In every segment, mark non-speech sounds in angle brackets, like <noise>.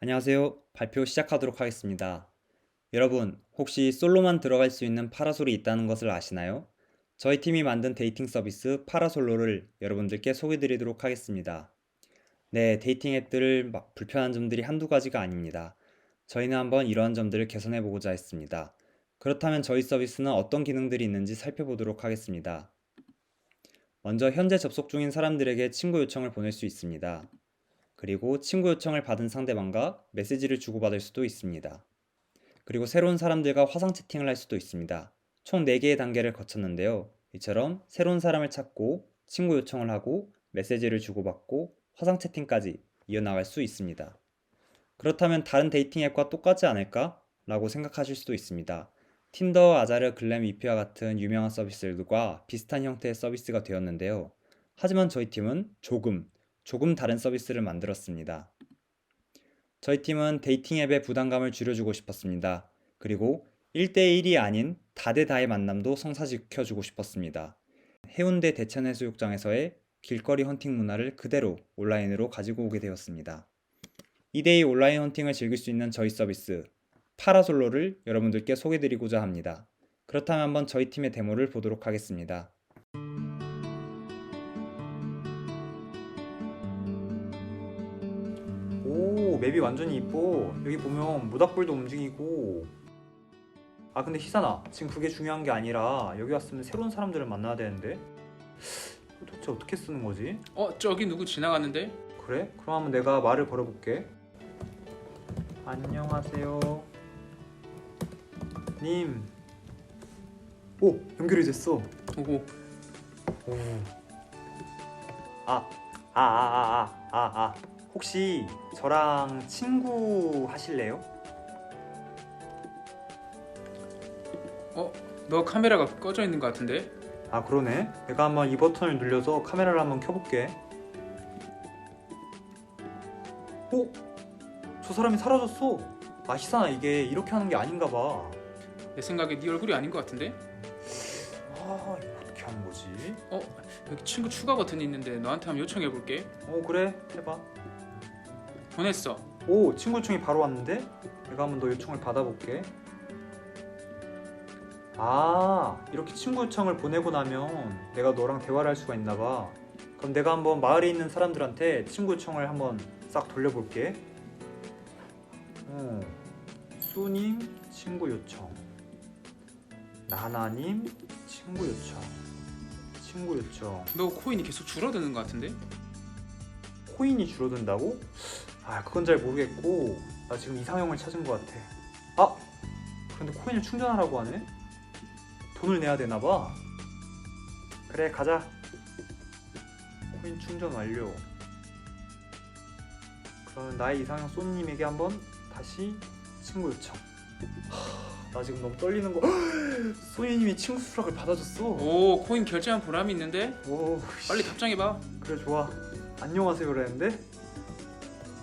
안녕하세요. 발표 시작하도록 하겠습니다. 여러분, 혹시 솔로만 들어갈 수 있는 파라솔이 있다는 것을 아시나요? 저희 팀이 만든 데이팅 서비스 파라솔로를 여러분들께 소개 드리도록 하겠습니다. 네, 데이팅 앱들 막 불편한 점들이 한두 가지가 아닙니다. 저희는 한번 이러한 점들을 개선해 보고자 했습니다. 그렇다면 저희 서비스는 어떤 기능들이 있는지 살펴보도록 하겠습니다. 먼저 현재 접속 중인 사람들에게 친구 요청을 보낼 수 있습니다. 그리고 친구 요청을 받은 상대방과 메시지를 주고받을 수도 있습니다. 그리고 새로운 사람들과 화상 채팅을 할 수도 있습니다. 총 4개의 단계를 거쳤는데요. 이처럼 새로운 사람을 찾고 친구 요청을 하고 메시지를 주고받고 화상 채팅까지 이어나갈 수 있습니다. 그렇다면 다른 데이팅 앱과 똑같지 않을까? 라고 생각하실 수도 있습니다. 틴더, 아자르, 글램, 위피와 같은 유명한 서비스들과 비슷한 형태의 서비스가 되었는데요. 하지만 저희 팀은 조금, 조금 다른 서비스를 만들었습니다. 저희 팀은 데이팅 앱의 부담감을 줄여주고 싶었습니다. 그리고 1대1이 아닌 다대다의 만남도 성사시켜주고 싶었습니다. 해운대 대천해수욕장에서의 길거리 헌팅 문화를 그대로 온라인으로 가지고 오게 되었습니다. 2대2 온라인 헌팅을 즐길 수 있는 저희 서비스 파라솔로를 여러분들께 소개드리고자 합니다. 그렇다면 한번 저희 팀의 데모를 보도록 하겠습니다. 맵이 완전히 이뻐 여기 보면 모닥불도 움직이고 아 근데 희산아 지금 그게 중요한 게 아니라 여기 왔으면 새로운 사람들을 만나야 되는데 도대체 어떻게 쓰는 거지? 어 저기 누구 지나가는데? 그래? 그럼 한번 내가 말을 걸어볼게 안녕하세요 님 오! 연결이 됐어 오고 오. 아, 아, 아, 아, 아, 아, 아. 혹시 저랑 친구 하실래요? 너 카메라가 꺼져 있는 것 같은데? 아, 그러네. 내가 한번 이 버튼을 눌려서 카메라를 한번 켜볼게. 오, 저 사람이 사라졌어. 아, 희산아, 이게 이렇게 하는 게 아닌가 봐. 내 생각에 네 얼굴이 아닌 것 같은데? 아, 이거 어떻게 하는 거지? 어 여기 친구 추가 버튼이 있는데 너한테 한번 요청해 볼게. 오, 그래, 해봐. 보냈어. 오, 친구 요청이 바로 왔는데? 내가 한번 너 요청을 받아볼게. 아, 이렇게 친구 요청을 보내고 나면 내가 너랑 대화를 할 수가 있나 봐. 그럼 내가 한번 마을에 있는 사람들한테 친구 요청을 한번 싹 돌려볼게. 어, 수님 친구 요청. 나나님 친구 요청. 친구 요청. 너 코인이 계속 줄어드는 것 같은데? 코인이 줄어든다고? 아 그건 잘 모르겠고 나 지금 이상형을 찾은 것 같아. 아! 그런데 코인을 충전하라고 하네? 돈을 내야 되나 봐. 그래 가자. 코인 충전 완료. 그러면 나의 이상형 소니님에게 한번 다시 친구 요청. 하, 나 지금 너무 떨리는 거. <gasps> 소니님이 친구 수락을 받아줬어. 오 코인 결제한 보람이 있는데? 오 빨리 답장해 봐. 그래 좋아. 안녕하세요 그랬는데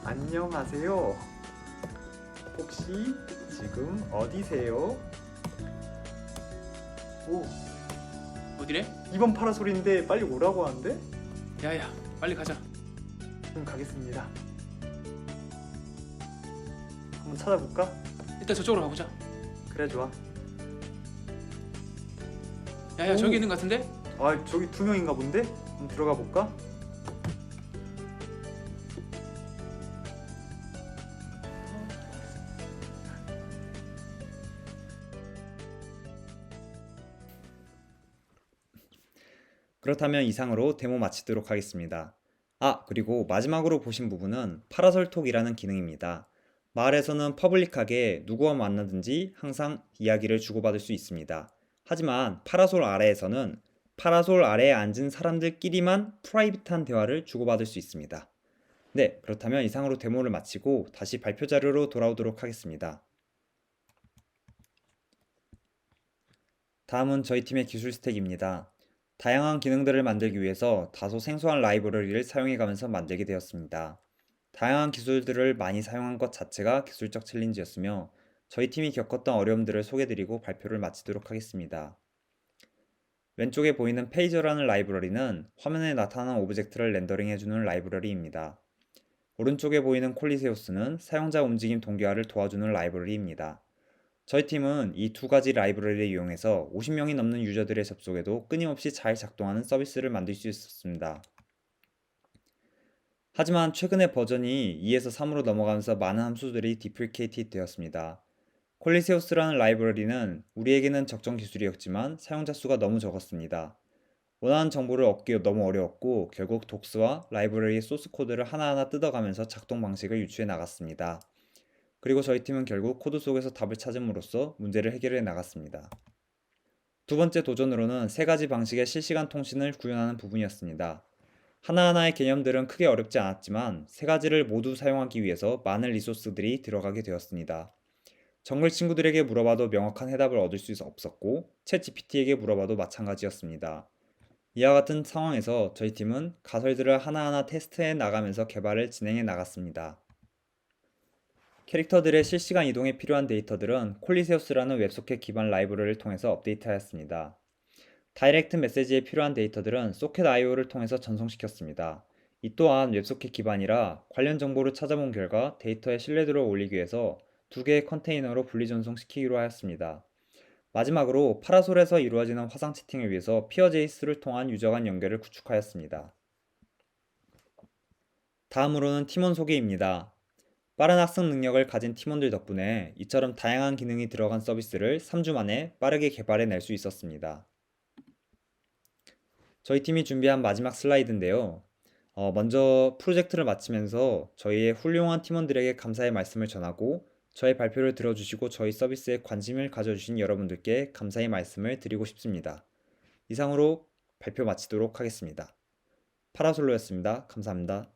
안녕하세요 혹시 지금 어디세요? 오 어디래? 이번 파라솔인데 빨리 오라고 하는데 야야 빨리 가자. 그럼 가겠습니다 한번 찾아볼까? 일단 저쪽으로 가보자. 그래 좋아 야야 오. 저기 있는 것 같은데? 아 저기 두 명인가 본데? 한번 들어가 볼까? 그렇다면 이상으로 데모 마치도록 하겠습니다. 아, 그리고 마지막으로 보신 부분은 파라솔톡이라는 기능입니다. 마을에서는 퍼블릭하게 누구와 만나든지 항상 이야기를 주고받을 수 있습니다. 하지만 파라솔 아래에서는 파라솔 아래에 앉은 사람들끼리만 프라이빗한 대화를 주고받을 수 있습니다. 네, 그렇다면 이상으로 데모를 마치고 다시 발표 자료로 돌아오도록 하겠습니다. 다음은 저희 팀의 기술 스택입니다. 다양한 기능들을 만들기 위해서 다소 생소한 라이브러리를 사용해가면서 만들게 되었습니다. 다양한 기술들을 많이 사용한 것 자체가 기술적 챌린지였으며 저희 팀이 겪었던 어려움들을 소개드리고 발표를 마치도록 하겠습니다. 왼쪽에 보이는 페이저라는 라이브러리는 화면에 나타나는 오브젝트를 렌더링해주는 라이브러리입니다. 오른쪽에 보이는 콜리세우스는 사용자 움직임 동기화를 도와주는 라이브러리입니다. 저희 팀은 이 두 가지 라이브러리를 이용해서 50명이 넘는 유저들의 접속에도 끊임없이 잘 작동하는 서비스를 만들 수 있었습니다. 하지만 최근에 버전이 2에서 3으로 넘어가면서 많은 함수들이 디프리케이트 되었습니다. 콜리세우스라는 라이브러리는 우리에게는 적정 기술이었지만 사용자 수가 너무 적었습니다. 원하는 정보를 얻기 너무 어려웠고 결국 독스와 라이브러리의 소스 코드를 하나하나 뜯어가면서 작동 방식을 유추해 나갔습니다. 그리고 저희 팀은 결국 코드 속에서 답을 찾음으로써 문제를 해결해 나갔습니다. 두 번째 도전으로는 세 가지 방식의 실시간 통신을 구현하는 부분이었습니다. 하나하나의 개념들은 크게 어렵지 않았지만 세 가지를 모두 사용하기 위해서 많은 리소스들이 들어가게 되었습니다. 정글 친구들에게 물어봐도 명확한 해답을 얻을 수 없었고 챗 GPT에게 물어봐도 마찬가지였습니다. 이와 같은 상황에서 저희 팀은 가설들을 하나하나 테스트해 나가면서 개발을 진행해 나갔습니다. 캐릭터들의 실시간 이동에 필요한 데이터들은 콜리세우스라는 웹소켓 기반 라이브러리를 통해서 업데이트하였습니다. 다이렉트 메시지에 필요한 데이터들은 소켓 IO를 통해서 전송시켰습니다. 이 또한 웹소켓 기반이라 관련 정보를 찾아본 결과 데이터의 신뢰도를 올리기 위해서 두 개의 컨테이너로 분리 전송시키기로 하였습니다. 마지막으로 파라솔에서 이루어지는 화상 채팅을 위해서 피어제이스를 통한 유저 간 연결을 구축하였습니다. 다음으로는 팀원 소개입니다. 빠른 학습 능력을 가진 팀원들 덕분에 이처럼 다양한 기능이 들어간 서비스를 3주 만에 빠르게 개발해 낼 수 있었습니다. 저희 팀이 준비한 마지막 슬라이드인데요. 어, 먼저 프로젝트를 마치면서 저희의 훌륭한 팀원들에게 감사의 말씀을 전하고 저의 발표를 들어주시고 저희 서비스에 관심을 가져주신 여러분들께 감사의 말씀을 드리고 싶습니다. 이상으로 발표 마치도록 하겠습니다. 파라솔로였습니다. 감사합니다.